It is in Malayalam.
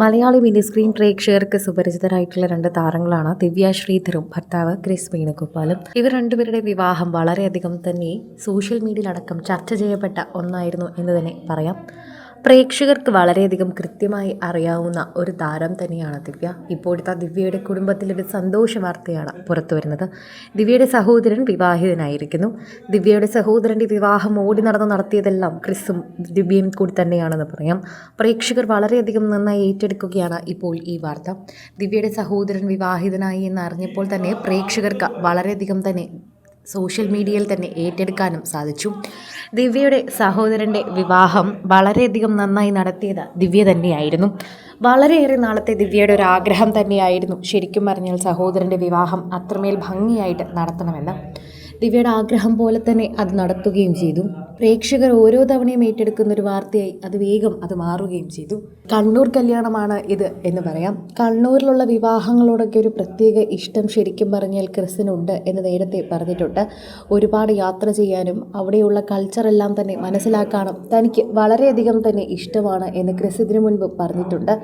മലയാളി മിനി സ്ക്രീൻ പ്രേക്ഷകർക്ക് സുപരിചിതരായിട്ടുള്ള രണ്ട് താരങ്ങളാണ് ദിവ്യ ശ്രീധറും ഭർത്താവ് ക്രിസ് വേണുഗോപാലും. ഇവർ രണ്ടുപേരുടെ വിവാഹം വളരെയധികം തന്നെ സോഷ്യൽ മീഡിയയിലടക്കം ചർച്ച ചെയ്യപ്പെട്ട ഒന്നായിരുന്നു എന്ന് തന്നെ പറയാം. പ്രേക്ഷകർക്ക് വളരെയധികം കൃത്യമായി അറിയാവുന്ന ഒരു താരം തന്നെയാണ് ദിവ്യ. ഇപ്പോഴത്തെ ദിവ്യയുടെ കുടുംബത്തിലൊരു സന്തോഷ വാർത്തയാണ് പുറത്തു വരുന്നത്. ദിവ്യയുടെ സഹോദരൻ വിവാഹിതനായിരിക്കുന്നു. ദിവ്യയുടെ സഹോദരന്റെ വിവാഹം ഓടി നടന്ന് നടത്തിയതെല്ലാം ക്രിസും ദിവ്യയും കൂടി തന്നെയാണെന്ന് പറയാം. പ്രേക്ഷകർ വളരെയധികം നന്നായി ഏറ്റെടുക്കുകയാണ് ഇപ്പോൾ ഈ വാർത്ത. ദിവ്യയുടെ സഹോദരൻ വിവാഹിതനായി എന്ന് അറിഞ്ഞപ്പോൾ തന്നെ പ്രേക്ഷകർക്ക് വളരെയധികം തന്നെ സോഷ്യൽ മീഡിയയിൽ തന്നെ ഏറ്റെടുക്കാനും സാധിച്ചു. ദിവ്യയുടെ സഹോദരന്റെ വിവാഹം വളരെയധികം നന്നായി നടത്തിയത് ദിവ്യ തന്നെയായിരുന്നു. വളരെയേറെ നാളത്തെ ദിവ്യയുടെ ഒരു ആഗ്രഹം തന്നെയായിരുന്നു ശരിക്കും പറഞ്ഞാൽ സഹോദരന്റെ വിവാഹം അത്രമേൽ ഭംഗിയായിട്ട് നടത്തണമെന്ന്. ദിവ്യയുടെ ആഗ്രഹം പോലെ തന്നെ അത് നടത്തുകയും ചെയ്തു. പ്രേക്ഷകർ ഓരോ തവണയും ഏറ്റെടുക്കുന്ന ഒരു വാർത്തയായി അത് വേഗം അത് മാറുകയും ചെയ്തു. കണ്ണൂർ കല്യാണമാണ് ഇത് എന്ന് പറയാം. കണ്ണൂരിലുള്ള വിവാഹങ്ങളോടൊക്കെ ഒരു പ്രത്യേക ഇഷ്ടം ശരിക്കും പറഞ്ഞാൽ ക്രിസിനുണ്ട് എന്ന് നേരത്തെ പറഞ്ഞിട്ടുണ്ട്. ഒരുപാട് യാത്ര ചെയ്യാനും അവിടെയുള്ള കൾച്ചറെല്ലാം തന്നെ മനസ്സിലാക്കാനും തനിക്ക് വളരെയധികം തന്നെ ഇഷ്ടമാണ് എന്ന് ക്രിസ് ഇതിനു മുൻപ് പറഞ്ഞിട്ടുണ്ട്.